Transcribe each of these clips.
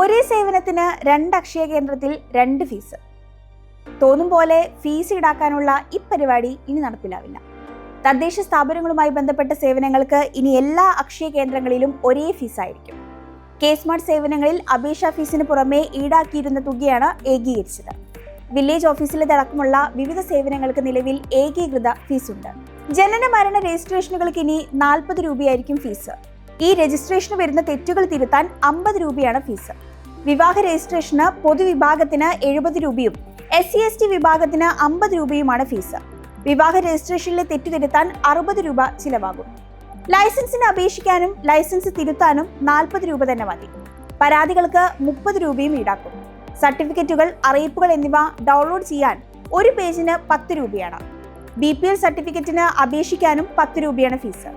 ഒരേ സേവനത്തിന് രണ്ട് അക്ഷയ കേന്ദ്രത്തിൽ രണ്ട് ഫീസ്. തോന്നും പോലെ ഫീസ് ഈടാക്കാനുള്ള ഈ പരിപാടി ഇനി നടപ്പിലാവില്ല. തദ്ദേശ സ്ഥാപനങ്ങളുമായി ബന്ധപ്പെട്ട സേവനങ്ങൾക്ക് ഇനി എല്ലാ അക്ഷയ കേന്ദ്രങ്ങളിലും ഒരേ ഫീസായിരിക്കും കെ സ്മാർട്ട് സേവനങ്ങളിൽ അപേക്ഷാ ഫീസിന് പുറമെ ഈടാക്കിയിരുന്ന തുകയാണ് ഏകീകരിച്ചത്. വില്ലേജ് ഓഫീസിലേതടക്കമുള്ള വിവിധ സേവനങ്ങൾക്ക് നിലവിൽ ഏകീകൃത ഫീസുണ്ട്. ജനന മരണ രജിസ്ട്രേഷനുകൾക്ക് ഇനി നാൽപ്പത് രൂപയായിരിക്കും ഫീസ്. ഈ രജിസ്ട്രേഷന് വരുന്ന തെറ്റുകൾ തിരുത്താൻ അമ്പത് രൂപയാണ് ഫീസ് വിവാഹ രജിസ്ട്രേഷന് പൊതുവിഭാഗത്തിന് എഴുപത് രൂപയും എസ് സി എസ് ടി വിഭാഗത്തിന് അമ്പത് രൂപയുമാണ് ഫീസ് വിവാഹ രജിസ്ട്രേഷനിലെ തെറ്റു തിരുത്താൻ അറുപത് രൂപ ചിലവാകും. ലൈസൻസിന് അപേക്ഷിക്കാനും ലൈസൻസ് തിരുത്താനും നാൽപ്പത് രൂപ തന്നെ മതി. പരാതികൾക്ക് മുപ്പത് രൂപയും ഈടാക്കും. സർട്ടിഫിക്കറ്റുകൾ അറിയിപ്പുകൾ എന്നിവ ഡൗൺലോഡ് ചെയ്യാൻ ഒരു പേജിന് പത്ത് രൂപയാണ്. ബി പി എൽ സർട്ടിഫിക്കറ്റിന് അപേക്ഷിക്കാനും പത്ത് രൂപയാണ് ഫീസ്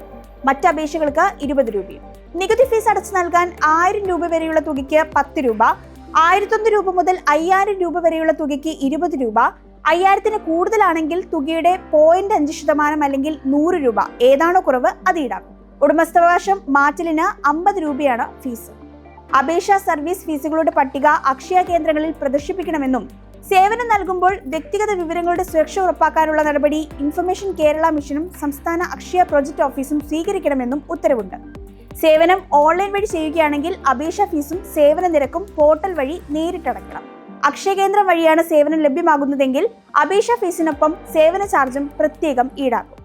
മറ്റ് അപേക്ഷകൾക്ക് ഇരുപത് രൂപയും. നികുതി ഫീസ് അടച്ചു നൽകാൻ ആയിരം രൂപ വരെയുള്ള തുകയ്ക്ക് പത്ത് രൂപ ആയിരത്തൊന്ന് രൂപ മുതൽ അയ്യായിരം രൂപ വരെയുള്ള തുകയ്ക്ക് ഇരുപത് രൂപ അയ്യായിരത്തിന് കൂടുതലാണെങ്കിൽ തുകയുടെ പോയിന്റ് അഞ്ച് ശതമാനം അല്ലെങ്കിൽ നൂറ് രൂപ. ഏതാണോ കുറവ് അത് ഈടാക്കും. ഉടമസ്ഥാവകാശം മാറ്റലിന് അമ്പത് രൂപയാണ് ഫീസ്. അപേക്ഷാ സർവീസ് ഫീസുകളുടെ പട്ടിക അക്ഷയ കേന്ദ്രങ്ങളിൽ പ്രദർശിപ്പിക്കണമെന്നും സേവനം നൽകുമ്പോൾ വ്യക്തിഗത വിവരങ്ങളുടെ സുരക്ഷ ഉറപ്പാക്കാനുള്ള നടപടി ഇൻഫർമേഷൻ കേരള മിഷനും സംസ്ഥാന അക്ഷയ പ്രോജക്ട് ഓഫീസും സ്വീകരിക്കണമെന്നും ഉത്തരവുണ്ട്. സേവനം ഓൺലൈൻ വഴി ചെയ്യുകയാണെങ്കിൽ അപേക്ഷാ ഫീസും സേവന നിരക്കും പോർട്ടൽ വഴി നേരിട്ടടക്കണം അക്ഷയ കേന്ദ്രം വഴിയാണ് സേവനം ലഭ്യമാകുന്നതെങ്കിൽ അപേക്ഷാ ഫീസിനൊപ്പം സേവന ചാർജും പ്രത്യേകം ഈടാക്കും.